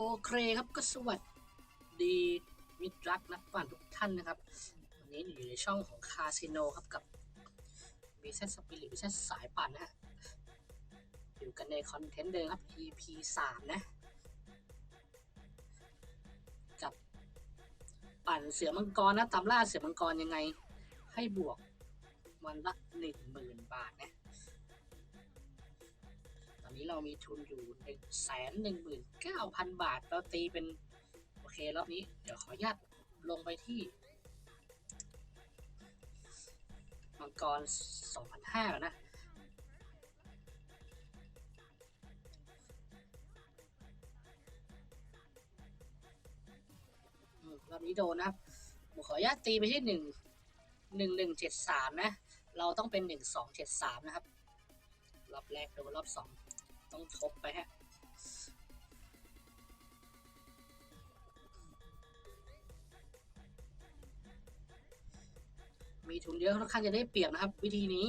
โอเคครับก็สวัสดีมิตรรักนักปั่นทุกท่านนะครับ วันนี้อยู่ในช่องของคาสิโนครับกับบิเซสสปิริตบิเซสสายปั่นนะฮะอยู่กันในคอนเทนต์เดิมครับ EP 3 นะ กับปั่นเสือมังกรนะตามล่าเสือมังกรยังไงให้บวกวันละหนึ่งหมื่นบาทนะ เรามีทุนอยู่หนึ่งแสนหนึ่งหมื่นเก้าพันบาท เราตีเป็น โอเค รอบนี้ เดี๋ยวขออนุญาตลงไปที่มังกรสองพันห้านะอืมรอบนี้โดนนะครับผมขออนุญาตตีไปที่หนึ่งหนึ่งหนึ่งเจ็ดสามนะ เราต้องเป็นหนึ่งสองเจ็ดสามนะครับ รอบแรกโดนรอบสอง ต้องทบไปฮะมีทุนเยอะค่อนข้างจะได้เปรียบนะครับ วิธีนี้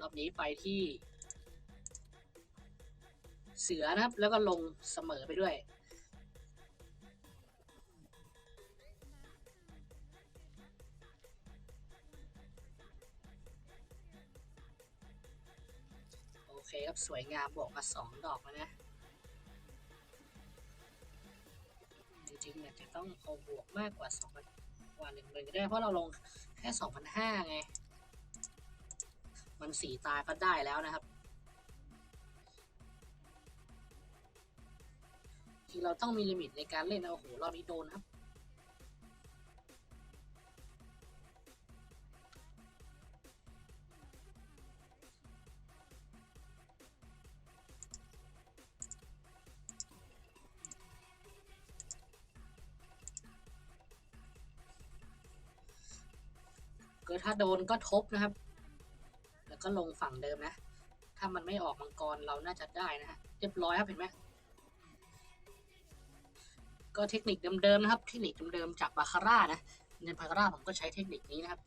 รอบนี้ไปที่ เสือนะครับ แล้วก็ลงเสมอไปด้วย โอเคครับ สวยงามบวกมาสองดอกแล้วนะ จริงๆเนี่ยจะต้องเอาบวกมากกว่าสองพันกว่าหนึ่งเลยก็ได้ เพราะเราลงแค่สองพันห้าไง มันสีตาก็ได้แล้วนะครับ ทีเราต้องมีลิมิตในการเล่นนะโอ้โหรอบนี้โดนครับ ก็ถ้าโดนก็ทบนะครับ แล้วก็ลงฝั่งเดิมนะ ถ้ามันไม่ออกมังกรเราน่าจะได้นะฮะเรียบร้อยครับเห็นไหม ก็เทคนิคเดิมๆนะครับ เทคนิคเดิมๆจากบาคาร่านะ ในบาคาร่าผมก็ใช้เทคนิคนี้นะครับ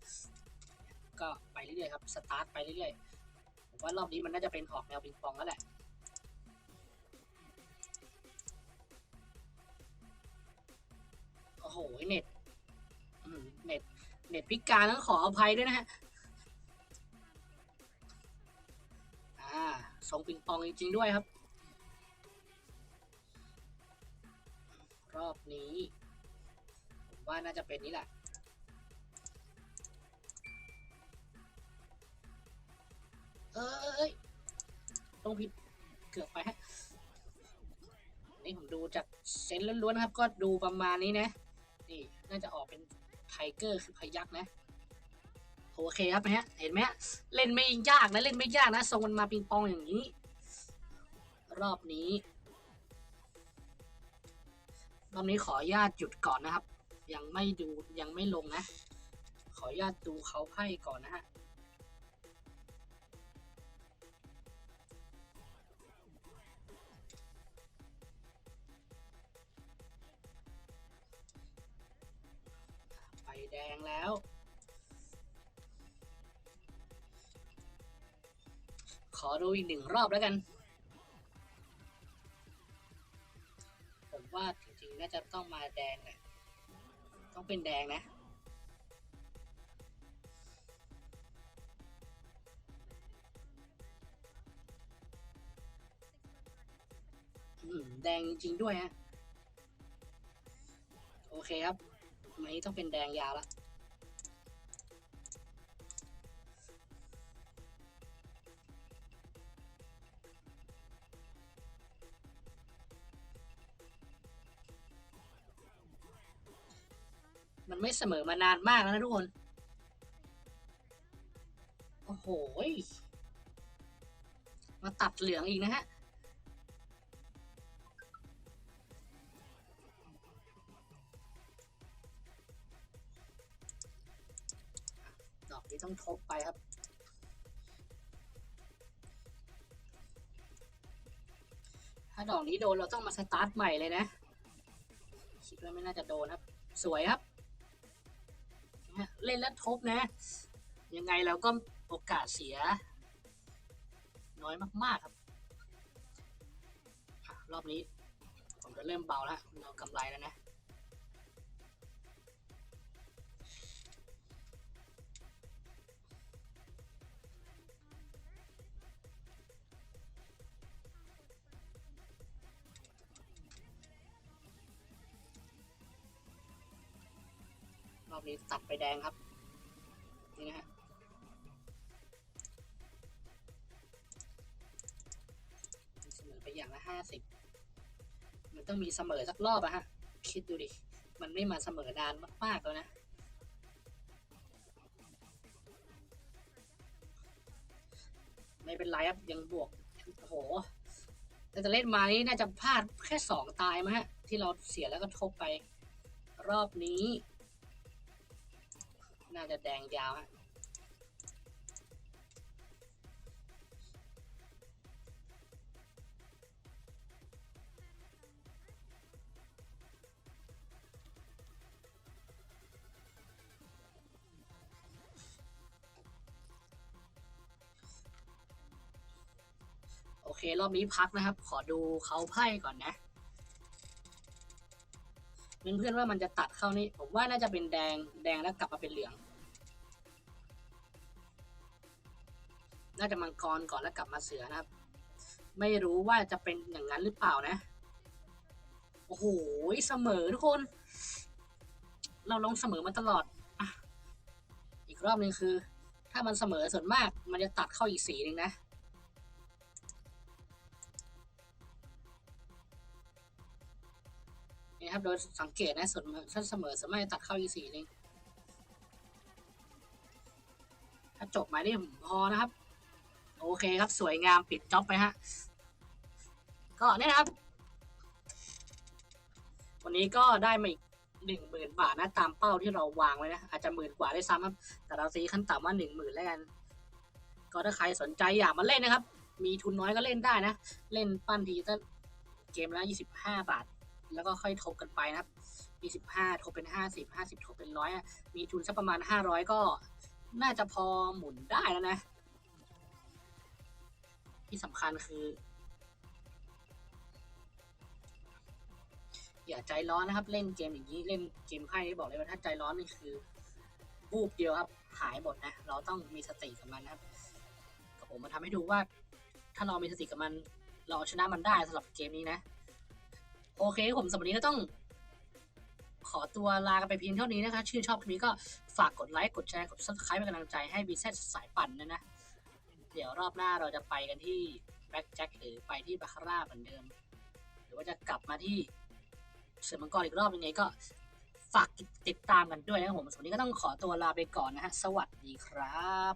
ก็ไปเรื่อยๆครับ สตาร์ทไปเรื่อยๆ ผมว่ารอบนี้มันน่าจะเป็นออกแนวปิงปองแล้วแหละโอ้โหเน็ตเน็ต เน็ตพิการต้องขออภัยด้วยนะฮะอ่าทรงปิงปองจริงๆด้วยครับ อบนี้ ผมว่าน่าจะเป็นนี้แหละเอ้ยต้องผิดเกือบไปฮะนี่ผมดูจากเซนล้วนๆนะครับ ก็ดูประมาณนี้นะ นี่น่าจะออกเป็นไทเกอร์คือพยักนะ โอเคครับนะฮะ เห็นไหมฮะ เล่นไม่ยากนะ เล่นไม่ยากนะทรงมันมาปิงปองอย่างนี้ รอบนี้ รอบนี้ขออนุญาตหยุดก่อนนะครับ ยังไม่ดูยังไม่ลงนะ ขออนุญาตดูเขาไพ่ก่อนนะฮะไฟแดงแล้ว ขอดูอีกหนึ่งรอบแล้วกัน จะต้องมาแดงนะ่ะต้องเป็นแดงนะ แดงจริงด้วยฮะ โอเคครับวันนี้ต้องเป็นแดงยาวละ มันไม่เสมอมานานมากแล้วนะทุกคน โอ้โห มาตัดเหลืองอีกนะฮะ ดอกนี้ต้องทบไปครับถ้าดอกนี้โดนเราต้องมาสตาร์ทใหม่เลยนะ คิดว่าไม่น่าจะโดนครับ สวยครับ เล่นแล้วทบนะ ยังไงเราก็โอกาสเสีย น้อยมากๆครับ รอบนี้ ผมจะเริ่มเบาแล้วเรากำไรแล้วนะ อบนี้ตัดไปแดงครับ นี่นะฮะเสมอไปอย่างละห้าสิบมันต้องมีเสมอสักรอบอะฮะ คิดดูดิ มันไม่มาเสมอนานมากๆแล้วนะไม่เป็นไรครับยังบวกโอ้โหแต่จะเล่นมานี่น่าจะพลาดแค่สองตายมั้ฮะ ที่เราเสียแล้วก็ทบไป รอบนี้ น่าจะแดงยาวฮะโอเค รอบนี้พักนะครับ ขอดูเขาไพ่ก่อนนะ เพื่อนๆว่ามันจะตัดเข้านี่ผมว่าน่าจะเป็นแดงแดงแล้วกลับมาเป็นเหลือง น่าจะมังกรก่อนแล้วกลับมาเสือนะครับ ไม่รู้ว่าจะเป็นอย่างนั้นหรือเปล่านะ โอ้โหเสมอทุกคน เราลงเสมอมาตลอดอะอีกรอบหนึ่งคือ ถ้ามันเสมอส่วนมาก มันจะตัดเข้าอีกสีหนึ่งนะ นี่ครับ โดยสังเกตนะส่วนถ้าเสมอสามารถตัดเข้าอีสีหนึงถ้าจบหมายนี้ผมพอนะครับ โอเคครับสวยงามปิดจ็อบไปฮะ ก็เนี่ยนะครับ วันนี้ก็ได้มาอีกหนึ่งหมื่นบาทนะตามเป้าที่เราวางไว้นะ อาจจะหมื่นกว่าได้ซ้ำครับ แต่เราซีขั้นต่ำว่าหนึ่งหมื่นแล้วกันก็ถ้าใครสนใจอยากมาเล่นนะครับ มีทุนน้อยก็เล่นได้นะ เล่นปั้นทีก็เกมละยี่สิบห้าบาท แล้วก็ค่อยทบกันไปนะครับมีสิบห้าทบเป็นห้าสิบห้าสิบทบเป็นร้อยมีทุนสักประมาณห้าร้อยก็น่าจะพอหมุนได้แล้วนะ ที่สำคัญคือ อย่าใจร้อนนะครับ เล่นเกมอย่างนี้เล่นเกมไพ่บอกเลยว่าถ้าใจร้อนนี่คือบูบเดียวครับ หายหมดนะ เราต้องมีสติกับมันนะครับกับผมมาทำให้ดูว่า ถ้าเรามีสติกับมัน เราชนะมันได้สำหรับเกมนี้นะ โอเคผมสำหรับวันนี้ก็ต้อง ขอตัวลากันไปเพียงเท่านี้นะคะชื่นชอบคลิปนี้ก็ฝากกดไลค์กดแชร์กด subscribe เป็นกำลังใจให้บีเซสายปั่นนะนะเดี๋ยวรอบหน้าเราจะไปกันที่แบ็กแจ็คหรือไปที่บาคาร่าเหมือนเดิม หรือว่าจะกลับมาที่เสือมังกรอีกรอบยังไงก็ฝากติดตามกันด้วยนะครับผมสำหรับวันนี้ก็ต้องขอตัวลาไปก่อนนะฮะ สวัสดีครับ